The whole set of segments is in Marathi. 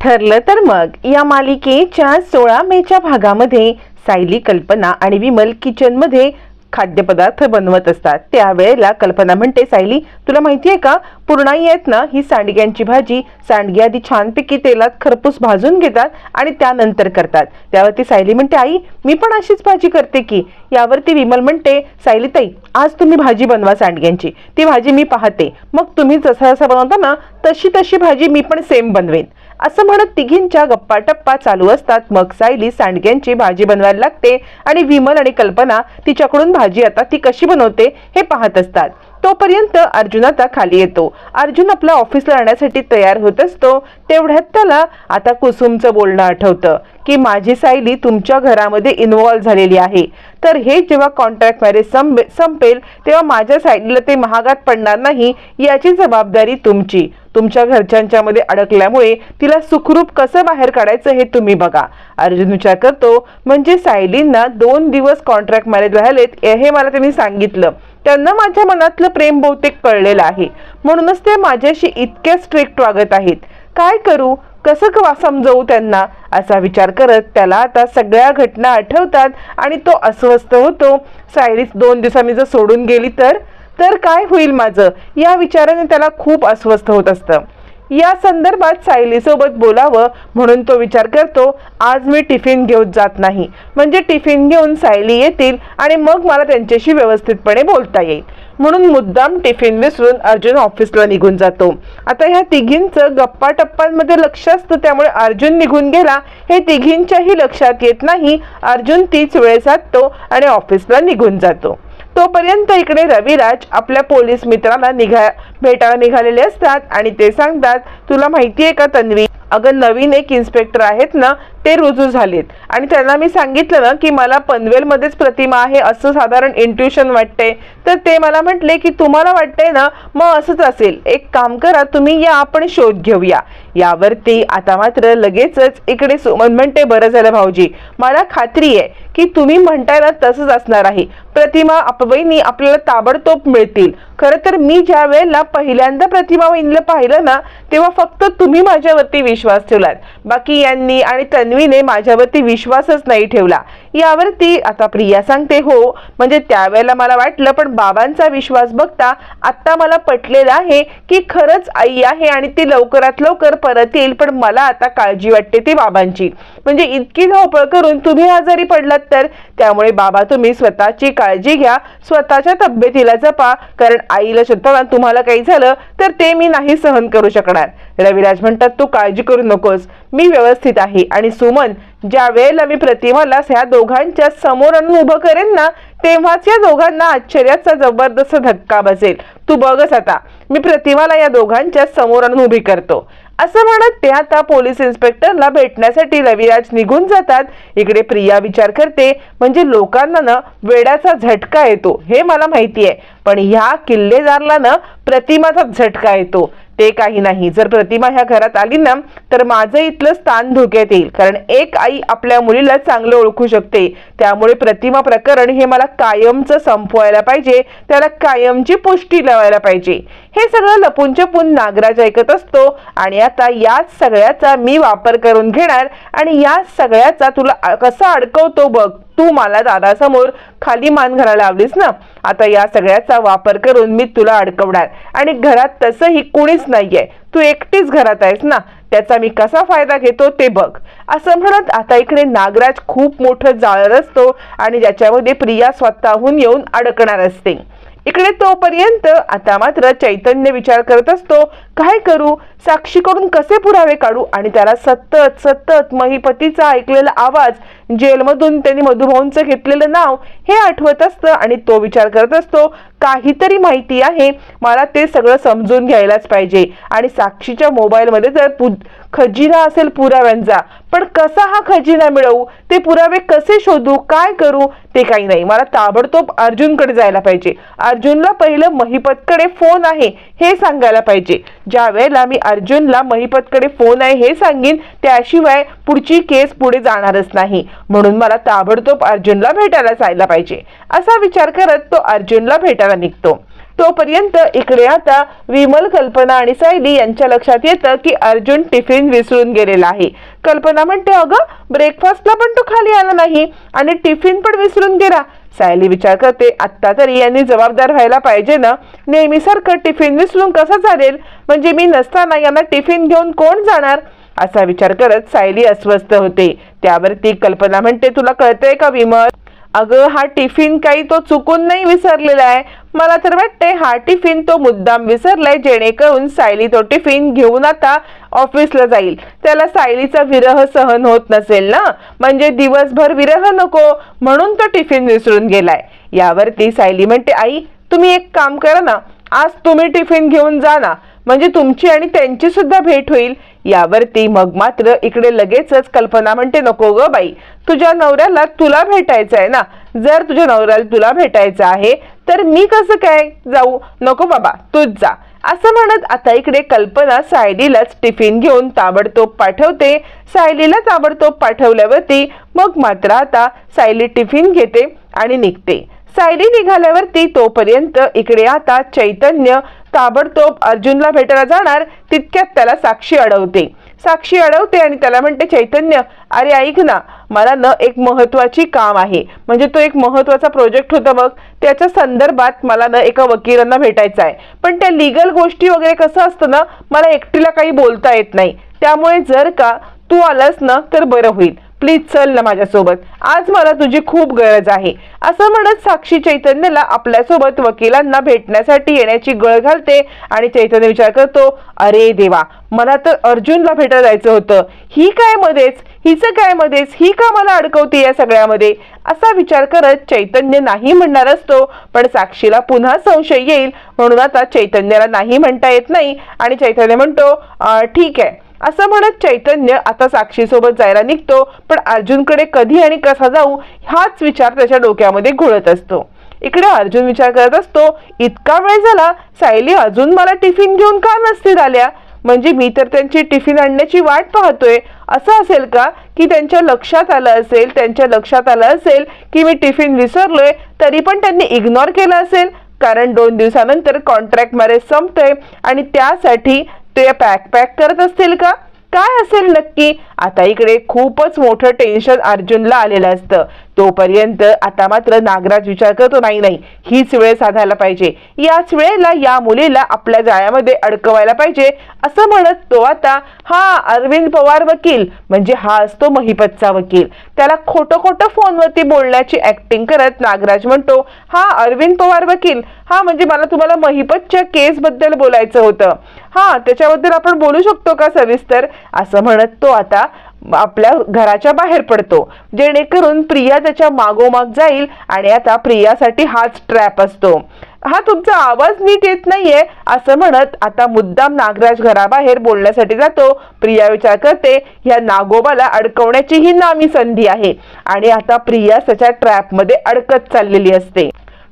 ठरलं तर मग. या मालिकेच्या सोळा मेच्या भागामध्ये सायली कल्पना आणि विमल किचनमध्ये खाद्यपदार्थ बनवत असतात. त्यावेळेला कल्पना म्हणते सायली तुला माहिती आहे का? पुरणाई आहेत ना ही सांडग्यांची भाजी. सांडगी आधी छानपैकी तेलात खरपूस भाजून घेतात आणि त्यानंतर करतात. त्यावरती सायली म्हणते आई मी पण अशीच भाजी करते की. यावरती विमल म्हणते सायली ताई आज तुम्ही भाजी बनवा सांडग्यांची. ती भाजी मी पाहते. मग तुम्ही जसा जसा बनवता ना तशी तशी भाजी मी पण सेम बनवेन. असं म्हणत तिघींच्या गप्पा टप्पा चालू असतात. मग सायली सांडग्यांची भाजी बनवायला लागते आणि विमल आणि कल्पना तिच्याकडून भाजी आता ती कशी बनवते हे पाहत असतात. तोपर्यंत अर्जुन आता खाली येतो. अर्जुन आपल्या ऑफिसला जाण्यासाठी तयार होत असतो. तेवढ्यात त्याला आता कुसुमचं बोलणं आठवतं की माझी सायली तुमच्या घरामध्ये इन्व्हॉल्व्ह झालेली आहे. तर हे जेव्हा कॉन्ट्रॅक्ट मॅरेज संपेल तेव्हा माझ्या सायलीला ते महागात पडणार नाही याची जबाबदारी तुमची. तुमच्या घरच्यांच्या मध्ये अडकल्यामुळे तिला सुखरूप कसं बाहेर काढायचं हे तुम्ही बघा. अर्जुन विचार करतो म्हणजे सायलींना दोन दिवस कॉन्ट्रॅक्ट मॅरेज राहिलेत हे मला त्यांनी सांगितलं. त्यांना माझ्या मनातलं प्रेम बहुतेक कळलेलं आहे. म्हणूनच ते माझ्याशी इतक्या स्ट्रिक्ट वागत आहेत. काय करू? कसं क- समजवू त्यांना? असा विचार करत त्याला आता सगळ्या घटना आठवतात आणि तो अस्वस्थ होतो. सायरीस दोन दिवसांनी जर सोडून गेली तर? तर काय होईल माझं? या विचाराने त्याला खूप अस्वस्थ होत असतं. या संदर्भात सायलीसोबत बोलावं म्हणून तो विचार करतो आज मी टिफिन घेऊन जात नाही. म्हणजे टिफिन घेऊन सायली येतील आणि मग मला त्यांच्याशी व्यवस्थितपणे बोलता येईल. म्हणून मुद्दाम टिफिन विसरून अर्जुन ऑफिसला निघून जातो. आता ह्या तिघींचं गप्पा टप्पांमध्ये लक्ष असतं त्यामुळे अर्जुन निघून गेला. हे तिघींच्याही लक्षात येत नाही. अर्जुन तीच वेळ साधतो आणि ऑफिसला निघून जातो. तोपर्यंत इकडे रविराज आपल्या पोलीस मित्राला निघा भेटायला निघालेले असतात आणि ते सांगतात तुला माहिती आहे का तन्वी? अगं नवीन एक इन्स्पेक्टर आहेत ना ते रुजू झालेत. आणि त्यांना मी सांगितलं ना की मला पनवेलमध्येच प्रतिमा आहे असं साधारण इंट्युशन वाटते तर ते मला म्हटले की तुम्हाला वाटतंय ना मग असंच असेल. एक काम करा तुम्ही या आपण शोध घेऊया. यावरती आता मात्र लगेचच इकडे सुमन म्हणते बरं झालं भाऊजी. मला खात्री आहे की तुम्ही म्हणताय ना तसंच असणार आहे. प्रतिमा अपवयनी आपल्याला ताबडतोब मिळतील. खरं तर मी ज्या वेळेला पहिल्यांदा प्रतिमा वहिनीला पाहिलं ना तेव्हा फक्त तुम्ही माझ्यावरती विश्वास ठेवलात. बाकी यांनी आणि तन्वीने माझ्यावरती विश्वासच नाही ठेवला. यावरती आता प्रिया सांगते हो म्हणजे त्यावेळेला मला वाटलं पण बाबांचा विश्वास बघता आत्ता मला पटलेलं आहे की खरंच आई आहे आणि ती लवकरात लवकर परत येईल पण मला आता काळजी वाटते ती बाबांची. म्हणजे इतकी धावपळ करून तुम्ही आजारी पडलात तर त्यामुळे बाबा तुम्ही स्वतःची काळजी घ्या स्वतःच्या तब्येतीला जपा कारण आईला शोधताना तुम्हाला काही झालं तर ते मी नाही सहन करू शकणार. रविराज म्हणतात तू काळजी करू नकोस. मी व्यवस्थित आहे आणि सुमन ज्या वेळेला मी प्रतिमाला ह्या दोघांच्या समोर आणून उभं करेन ना तेव्हाच या दोघांना आश्चर्याचा जबरदस्त धक्का बसेल. तू बघच आता मी प्रतिमाला या दोघांच्या समोर आणून उभी करतो. असं म्हणत ते आता पोलीस इन्स्पेक्टरला भेटण्यासाठी रविराज निघून जातात. इकडे प्रिया विचार करते म्हणजे लोकांना ना वेड्याचा झटका येतो हे मला माहिती आहे पण ह्या किल्लेदारला ना प्रतिमाचा झटका येतो. ते काही नाही. जर प्रतिमा ह्या घरात आली ना तर माझं इथलं स्थान धोक्यात येईल. कारण एक आई आपल्या मुलीला चांगलं ओळखू शकते. त्यामुळे प्रतिमा प्रकरण हे मला कायमचं संपवायला पाहिजे. त्याला कायमची पुष्टी लावायला पाहिजे. हे सगळं लपून छपून नागराज ऐकत असतो आणि आता याच सगळ्याचा मी वापर करून घेणार आणि या सगळ्याचा तुला कसा अडकवतो बघ. तू मला दादासमोर खाली मान घालायला लावलीस ना? आता या सगळ्याचा वापर करून मी तुला अडकवणार. आणि घरात तसंही कुणीच नाहीये. तू एकटीच घरात आहेस ना? त्याचा मी कसा फायदा घेतो ते बघ. असं म्हणत आता इकडे नागराज खूप मोठं जाळर असतो आणि ज्याच्यामध्ये प्रिया स्वतःहून येऊन अडकणार असते. इकडे तोपर्यंत आता मात्र चैतन्य विचार करत असतो काय करू? साक्षीकडून कसे पुरावे काढू? आणि त्याला सतत सतत महिपतीचा ऐकलेला आवाज जेलमधून त्यांनी मधुभाऊंचं घेतलेलं नाव हे आठवत असतं आणि तो विचार करत असतो काहीतरी माहिती आहे मला ते सगळं समजून घ्यायलाच पाहिजे. आणि साक्षीच्या मोबाईलमध्ये जर पु खजिना असेल पुराव्यांचा पण कसा हा खजिना मिळवू? ते पुरावे कसे शोधू? काय करू? ते काही नाही. मला ताबडतोब अर्जुनकडे जायला पाहिजे. अर्जुनला पहिलं महिपतकडे फोन आहे हे सांगायला पाहिजे. ज्या वेळेला मी अर्जुनला महिपतकडे फोन आहे हे सांगेन. त्याशिवाय पुढची केस पुढे जाणारच नाही. म्हणून मला ताबडतोब अर्जुनला भेटायला जायला पाहिजे. असा विचार करत तो अर्जुनला भेटायला निघतो. तोपर्यंत इकडे आता विमल कल्पना आणि सायली यांच्या लक्षात येतं की अर्जुन टिफिन विसरून गेलेला आहे. कल्पना म्हणते अगं ब्रेकफास्टला पण तो खाली आला नाही आणि टिफिन पण विसरून गेला. सायली विचार करते आत्ता तरी यांनी जबाबदार व्हायला पाहिजे ना? नेहमीसारखं टिफिन विसरून कसं चालेल? म्हणजे मी नसताना यांना टिफिन घेऊन कोण जाणार? असा विचार करत सायली अस्वस्थ होते. त्यावर ती कल्पना म्हणते तुला कळतंय का विमल? अगं हा टिफिन काही तो चुकून नाही विसरलेला आहे. मला तर वाटते हा टिफिन तो मुद्दाम विसरलाय जेणेकरून सायली तो टिफिन घेऊन आता ऑफिसला जाईल. त्याला सायलीचा विरह सहन होत नसेल ना? म्हणजे दिवसभर विरह नको म्हणून तो टिफिन विसरून गेलाय. यावरती सायली म्हणते आई तुम्ही एक काम करा ना. आज तुम्ही टिफिन घेऊन जा ना. म्हणजे तुमची आणि त्यांची सुद्धा भेट होईल. यावरती मग मात्र इकडे लगेचच कल्पना म्हणते नको ग बाई तुझ्या नवऱ्याला तुला भेटायचं आहे ना? जर तुझ्या नवऱ्याला तुला भेटायचं आहे तर मी कसं काय जाऊ? नको बाबा तूच जा. असं म्हणत आता इकडे कल्पना सायलीलाच टिफिन घेऊन ताबडतोब पाठवते. सायलीला ताबडतोब पाठवल्यावरती मग मात्र आता सायली टिफिन घेते आणि निघते. सायली निघाल्यावरती तोपर्यंत इकडे आता चैतन्य ताबडतोब अर्जुनला भेटायला जाणार तितक्यात त्याला साक्षी अडवते. साक्षी अडवते आणि त्याला म्हणते चैतन्य अरे ऐक ना मला न एक महत्वाची काम आहे. म्हणजे तो एक महत्त्वाचा प्रोजेक्ट होता बघ. त्याच्या संदर्भात मला न एका वकिलांना भेटायचं आहे. पण त्या लिगल गोष्टी वगैरे कसं असतं ना मला एकटीला काही बोलता येत नाही. त्यामुळे जर का तू आलास ना तर बरं होईल. प्लीज चल ना माझ्यासोबत. आज मला तुझी खूप गरज आहे. असं म्हणत साक्षी चैतन्यला आपल्यासोबत वकिलांना भेटण्यासाठी येण्याची गळ घालते आणि चैतन्य विचार करतो अरे देवा मला तर अर्जुनला भेटायला जायचं होतं. ही काय मध्येच? हिचं काय मध्येच? ही का मला अडकवते या सगळ्यामध्ये? असा विचार करत चैतन्य नाही म्हणणार असतो पण साक्षीला पुन्हा संशय येईल. म्हणून आता चैतन्याला नाही म्हणता येत नाही आणि चैतन्य म्हणतो ठीक आहे. असं म्हणत चैतन्य आता साक्षीसोबत जायला निघतो पण अर्जुनकडे कधी आणि कसा जाऊ हाच विचार त्याच्या डोक्यामध्ये घोळत असतो. इकडे अर्जुन विचार करत असतो इतका वेळ झाला सायली अजून मला टिफिन घेऊन का नसतील आल्या? म्हणजे मी तर त्यांची टिफिन आणण्याची वाट पाहतोय. असं असेल का की त्यांच्या लक्षात आलं असेल त्यांच्या लक्षात आलं असेल की मी टिफिन विसरलोय तरी पण त्यांनी इग्नोर केलं असेल? कारण दोन दिवसानंतर कॉन्ट्रॅक्ट मॅरेज संपतोय आणि त्यासाठी ते पॅक पॅक करत असतील का? काय असेल नक्की? आता इकडे खूपच मोठं टेन्शन अर्जुनला आलेलं असतं. तोपर्यंत आता मात्र नागराज विचार करतो नाही नाही हीच वेळ साधायला पाहिजे. याच वेळेला या मुलीला आपल्या जाळ्यामध्ये अडकवायला पाहिजे. असं म्हणत तो आता हा अरविंद पवार वकील. म्हणजे हा असतो महिपतचा वकील. त्याला खोटं खोटं फोनवरती बोलण्याची ऍक्टिंग करत नागराज म्हणतो हा अरविंद पवार वकील. हा म्हणजे मला तुम्हाला महिपतच्या केस बद्दल बोलायचं होतं. हा त्याच्याबद्दल आपण बोलू शकतो का सविस्तर? असं म्हणत तो आता आपल्या घराच्या बाहेर पडतो. जेणेकरून प्रिया त्याच्या मागोमाग जाईल आणि आता प्रियासाठी हाच ट्रॅप असतो. हा तुमचा आवाज नीट येत नाहीये असं म्हणत आता मुद्दाम नागराज घराबाहेर बोलण्यासाठी जातो. प्रिया विचार करते या नागोबाला अडकवण्याची ही नामी संधी आहे. आणि आता प्रिया त्याच्या ट्रॅपमध्ये अडकत चाललेली असते.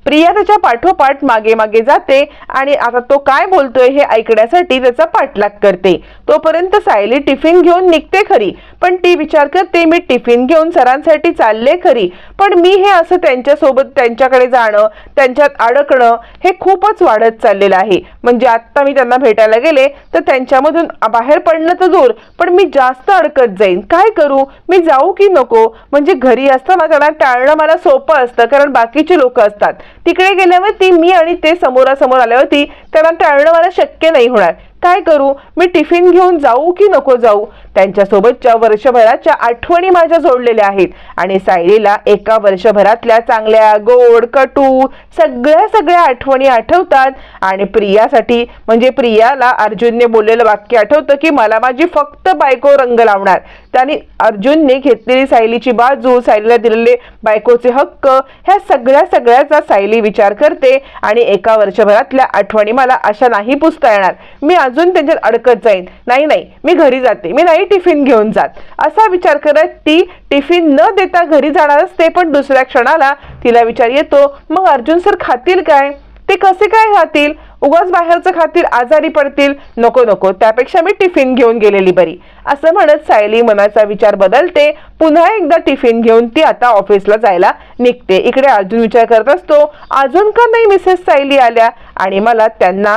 प्रिया त्याच्या पाठोपाठ मागे मागे जाते आणि आता तो काय बोलतोय हे ऐकण्यासाठी त्याचा पाठलाग करते. तोपर्यंत सायली टिफिन घेऊन निघते खरी. पण ती विचार करते मी टिफिन घेऊन सरांसाठी चालले खरी. पण मी हे असं त्यांच्यासोबत त्यांच्याकडे जाणं त्यांच्यात अडकणं हे खूपच वाढत चाललेलं आहे. म्हणजे आत्ता मी त्यांना भेटायला गेले तर त्यांच्यामधून बाहेर पडणं तर दूर. पण मी जास्त अडकत जाईन. काय करू? मी जाऊ की नको? म्हणजे घरी असताना त्यांना टाळणं मला सोपं असतं कारण बाकीचे लोक असतात. तिकडे गेल्यावरती मी आणि ते समोरासमोर आल्यावरती त्यांना टाळणं मला शक्य नाही होणार. काय करू? मी टिफिन घेऊन जाऊ की नको जाऊ? त्यांच्यासोबतच्या वर्षभराच्या आठवणी माझ्या जोडलेल्या आहेत. आणि सायलीला एका वर्षभरातल्या चांगल्या गोड कटू सगळ्या सगळ्या आठवणी आठवतात. आणि प्रियासाठी म्हणजे प्रियाला अर्जुनने बोललेलं वाक्य आठवतं की मला माझी फक्त बायको रंग लावणार. त्याने अर्जुनने घेतलेली सायलीची बाजू सायलीला दिलेले बायकोचे हक्क ह्या सगळ्या सगळ्याचा सायली विचार करते. आणि एका वर्षभरातल्या आठवणी मला अशा नाही पुसता येणार. मी अजून त्यांच्यात अडकत जाईन. नाही नाही मी घरी जाते. मी नाही टिफिन घेऊन जात. असा विचार करत ती टिफिन न देता घरी जाणार असते पण दुसऱ्या क्षणाला तिला विचार येतो मग अर्जुन सर खातील काय? ते कसे काय खातील? उगाच बाहेरचं खातील आजारी पडतील. नको नको त्यापेक्षा मी टिफिन घेऊन गेलेली बरी. असं म्हणत सायली मनाचा विचार बदलते. पुन्हा एकदा टिफिन घेऊन ती आता ऑफिसला जायला निघते. इकडे अर्जुन विचार करत असतो अजून का नाही मिसेस सायली आल्या? आणि मला त्यांना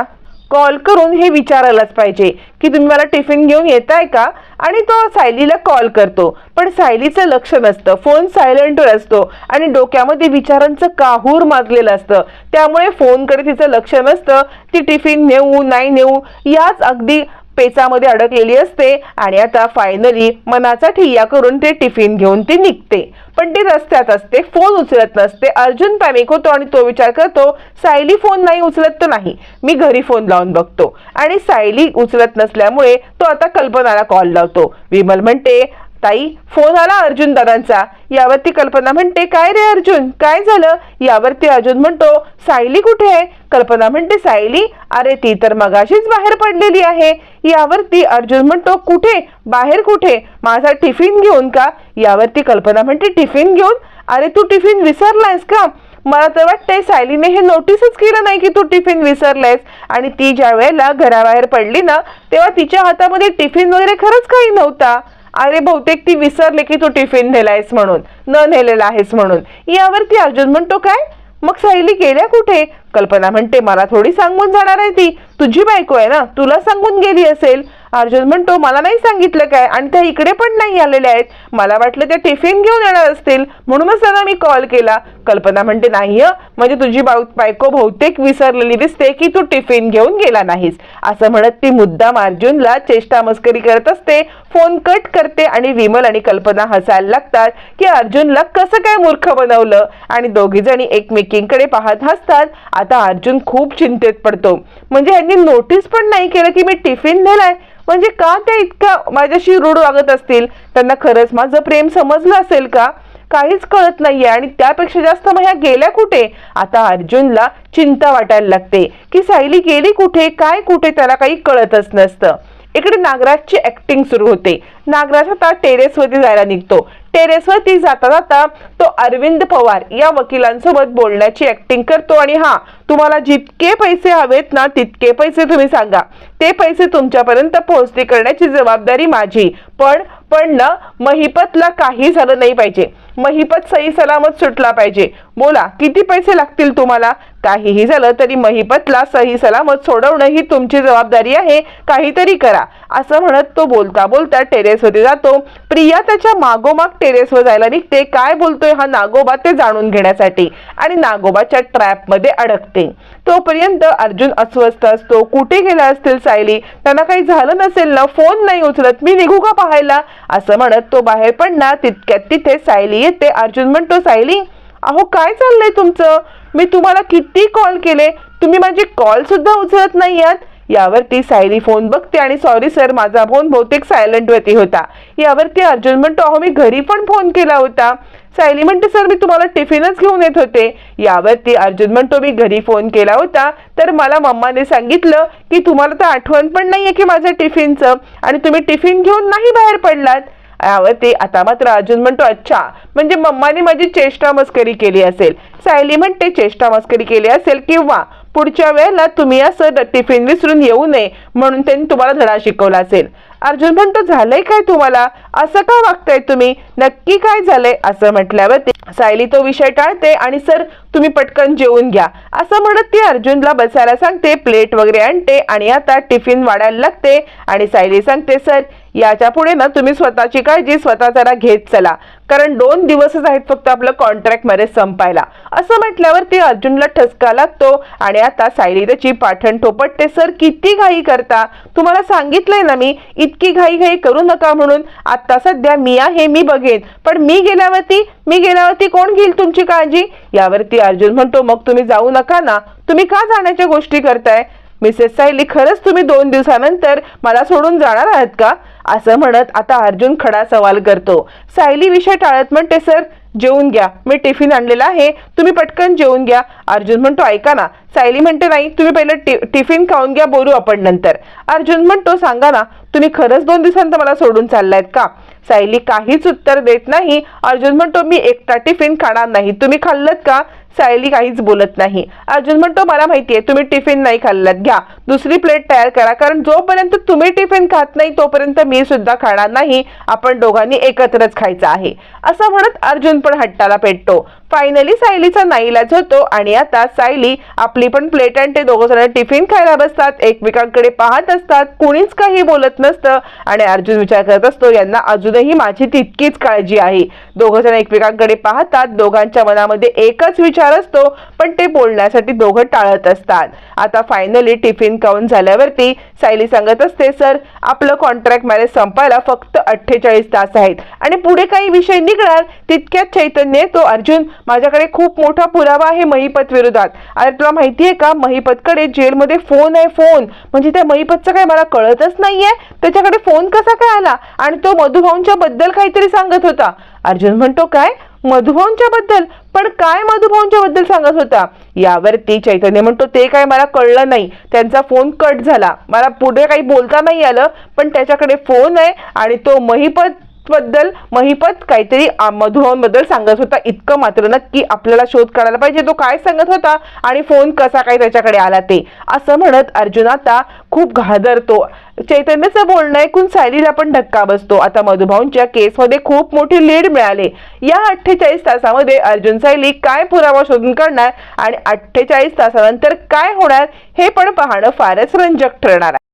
कॉल करून हे विचारायलाच पाहिजे की तुम्ही मला टिफिन घेऊन येताय का? आणि तो सायलीला कॉल करतो. पण सायलीचं लक्ष नसतं. फोन सायलेंटवर असतो. आणि डोक्यामध्ये विचारांचं काहूर माजलेलं असतं. त्यामुळे फोनकडे तिचं लक्ष नसतं. ती टिफिन नेऊ नाही नेऊ याच अगदी पेचामध्ये अडकलेली असते आणि आता फायनली मनाचा ठिय्या करून ते टिफिन घेऊन ती निघते. पण ती रस्त्यात असते फोन उचलत नसते. अर्जुन पॅमिक होतो आणि तो विचार करतो सायली फोन नाही उचलत तर नाही. मी घरी फोन लावून बघतो. आणि सायली उचलत नसल्यामुळे तो आता कल्पनाला कॉल लावतो. विमल म्हणते ताई फोन आला अर्जुन दादांचा. यावरती कल्पना म्हणते काय रे अर्जुन? काय झालं? यावरती अर्जुन म्हणतो सायली कुठे आहे? कल्पना म्हणते सायली अरे ती तर मगाशीच बाहेर पडलेली आहे. यावरती अर्जुन म्हणतो कुठे? बाहेर कुठे? माझा टिफिन घेऊन का? यावरती कल्पना म्हणते टिफिन घेऊन? अरे तू टिफिन विसरलायस का? मला तर वाटतंय सायलीने हे नोटीसच केलं नाही की तू टिफिन विसरलायस. आणि ती ज्या वेळेला घराबाहेर पडली ना तेव्हा तिच्या हातामध्ये टिफिन वगैरे खरंच काही नव्हता. अरे बहुतेक ती विसरले की तू टिफिन नेलायस म्हणून न नेलेला आहेस म्हणून. यावरती अर्जुन म्हणतो काय? मग सहेली गेल्या कुठे? कल्पना म्हणते मला थोडी सांगून जाणार आहे ती. तुझी बायको आहे ना? तुला सांगून गेली असेल. अर्जुन म्हणतो मला नाही सांगितलं काय? आणि त्या इकडे पण नाही आलेल्या आहेत. मला वाटलं त्या टिफिन घेऊन येणार असतील. म्हणूनच त्यांना मी कॉल केला. कल्पना म्हणते नाही हं, म्हणजे तुझी बाऊ बायको बहुतेक विसरलेली दिसते की तू टिफिन घेऊन गेला नाहीस. असं म्हणत ती मुद्दाम अर्जुनला चेष्टा मस्करी करत असते. फोन कट करते आणि विमल आणि कल्पना हसायला लागतात की अर्जुनला कसं काय मूर्ख बनवलं? आणि दोघी जणी एकमेकींकडे पाहत हसतात. आता अर्जुन खूप चिंतेत पडतो. म्हणजे यांनी नोटीस पण नाही केलं की मी टिफिन नेलाय? म्हणजे का त्या इतक्या माझ्याशी रूढ वागत असतील? त्यांना खरंच माझं प्रेम समजलं असेल का? काहीच कळत नाहीये. आणि त्यापेक्षा जास्त मग ह्या गेल्या कुठे? आता अर्जुनला चिंता वाटायला लागते. की सायली गेली कुठे? काय कुठे? त्याला काही कळतच नसतं. इकडे नागराजची ऍक्टिंग सुरू होते. नागराज आता टेरेसवरती जायला निघतो. टेरेसवरती जाता जाता तो अरविंद पवार या वकिलांसोबत बोलण्याची ऍक्टिंग करतो. आणि हा तुम्हाला जितके पैसे हवेत ना तितके पैसे तुम्ही सांगा. ते पैसे तुमच्यापर्यंत पोहोचते करण्याची जबाबदारी माझी. पण पण ना महिपतला काही झालं नाही पाहिजे. महिपत सही सलामत सुटला पाहिजे. बोला किती पैसे लागतील तुम्हाला? काहीही झालं तरी महिपतला सही सलामत सोडवणं ही तुमची जबाबदारी आहे. काहीतरी करा. असं म्हणत तो बोलता बोलता टेरेसवरती जातो. प्रिया त्याच्या मागोमाग टेरेसवर जायला निघते. काय बोलतोय हा नागोबा ते जाणून घेण्यासाठी? आणि नागोबाच्या ट्रॅपमध्ये अडकते. तोपर्यंत अर्जुन अस्वस्थ असतो. कुठे गेला असतील सायली? त्यांना काही झालं नसेल ना? फोन नाही उचलत. मी निघू का पाहायला? असं म्हणत तो बाहेर पडणार तितक्यात तिथे सायली येते. अर्जुन म्हणतो सायली अहो काय चाललंय तुमचं? मी तुम्हाला किती कॉल केले? तुम्ही माझे कॉल सुद्धा उचलत नाही आहात यावरती सायली फोन बघते आणि सॉरी सर माझा फोन बहुतेक सायलेंटवरती होता. यावरती अर्जुन म्हणतो अहो मी घरी पण फोन केला होता. सो एलिमेंटरी सर मी तुम्हाला टिफिनच घेऊन येत होते. यावरती अर्जुन म्हणतो मी घरी फोन केला होता तर मला मम्माने सांगितलं की तुम्हाला तर आठवण पण नाहीये की माझं टिफिनचं आणि तुम्ही टिफिन घेऊन नाही बाहेर पडलात. यावरती आता मात्र अर्जुन म्हणतो अच्छा म्हणजे मम्माने माझी चेष्टा मस्करी केली असेल. सायली म्हणते चेष्टा मस्करी केली असेल किंवा पुढच्या वेळेला तुम्ही असं टिफिन विसरून येऊ नये म्हणून त्यांनी तुम्हाला धडा शिकवला असेल. अर्जुन म्हणतो झालंय काय तुम्हाला? असं का वागताय तुम्ही? नक्की काय झालंय? असं म्हटल्यावर सायली तो विषय टाळते आणि सर तुम्ही पटकन जेवून घ्या. असं म्हणत ती अर्जुनला बसायला सांगते प्लेट वगैरे आणते आणि आता टिफिन वाढायला लागते आणि सायली सांगते सर याच्यापुढे ना तुम्ही स्वतःची काळजी स्वतः जरा घेत चला. कारण दोन दिवसच आहेत फक्त आपलं कॉन्ट्रॅक्टमध्ये संपायला. असं म्हटल्यावर ती अर्जुनला ठसका लागतो आणि आता सायली त्याची पाठण ठोपटते सर किती घाई करता? तुम्हाला सांगितलंय ना मी इतकी घाई घाई करू नका म्हणून. आता सध्या मी आहे मी बघेन. पण मी गेल्यावरती मी गेल्यावरती कोण घेईल तुमची काळजी? यावरती अर्जुन म्हणतो मग तुम्ही जाऊ नका ना. तुम्ही का जाण्याच्या गोष्टी करताय? मिसेस सायली खरंच तुम्ही दोन दिवसानंतर मला सोडून जाणार आहात का? असं म्हणत आता अर्जुन खडा सवाल करतो. सायली विषय टाळत म्हणते सर जेवून घ्या. मी टिफिन आणलेला आहे. तुम्ही पटकन जेवून घ्या. अर्जुन म्हणतो ऐका ना. सायली म्हणते नाही तुम्ही पहिलं टिफिन खाऊन घ्या बोलू आपण नंतर. अर्जुन म्हणतो सांगा ना तुम्ही खरंच दोन दिवसांत मला सोडून चाललायत का? सायली काहीच उत्तर देत नाही. अर्जुन म्हणतो मी एकटा टिफिन खाणार नाही. तुम्ही खाल्लत का? सायली काहीच बोलत नाही. अर्जुन म्हणतो मला माहितीये तुम्ही टिफिन नाही खाल्लात. घ्या. दुसरी प्लेट तयार करा. कारण जोपर्यंत तुम्ही टिफिन खात नाही तोपर्यंत मी सुद्धा खाणार नाही. आपण दोघांनी एकत्रच खायचं आहे. असं म्हणत अर्जुन पण हट्टाला पेटतो. फायनली सायलीचा नाईलाज होतो आणि आता सायली आपली पण प्लेट आणि ते दोघं जण टिफिन खायला बसतात. एकमेकांकडे पाहत असतात. कुणीच काही बोलत नसतं. आणि अर्जुन विचार करत असतो यांना अजूनही माझी तितकीच काळजी आहे. दोघं जण एकमेकांकडे पाहतात. दोघांच्या मनामध्ये एकच विचार असतो पण ते बोलण्यासाठी दोघं टाळत असतात. आता फायनली टिफिन काउन झाल्यावरती सायली सांगत असते सर आपलं कॉन्ट्रॅक्ट मॅरेज संपायला फक्त अठ्ठेचाळीस तास आहेत आणि पुढे काही विषय निघणार तितक्यात चैतन्य तो अर्जुन माझ्याकडे खूप मोठा पुरावा आहे महिपत विरोधात. अरे तुला माहिती आहे का? महिपतकडे जेलमध्ये फोन आहे फोन म्हणजे त्या महिपतचं काय मला कळतच नाहीये? त्याच्याकडे फोन कसा काय आला? आणि तो मधुभाऊंच्या बद्दल काहीतरी सांगत होता. अर्जुन म्हणतो काय? मधुभाऊंच्या बद्दल पण काय मधुभाऊंच्या बद्दल सांगत होता? यावरती चैतन्य म्हणतो ते काय मला कळलं नाही. त्यांचा फोन कट झाला. मला पुढे काही बोलता नाही आलं पण त्याच्याकडे फोन आहे आणि तो महिपत बद्दल महिपत काहीतरी मधुभावांबद्दल सांगत होता. इतकं मात्र नक्की आपल्याला शोध काढायला पाहिजे तो काय सांगत होता आणि फोन कसा काय त्याच्याकडे आला ते. असं म्हणत अर्जुन आता खूप घादरतो. चैतन्याचं बोलणं ऐकून सायलीला पण धक्का बसतो. आता मधुभाऊंच्या केसमध्ये खूप मोठी लीड मिळाले. या अठ्ठेचाळीस तासामध्ये अर्जुन सायली काय पुरावा शोधून काढणार आणि अठ्ठेचाळीस तासानंतर काय होणार हे पण पाहणं फारच रंजक ठरणार आहे.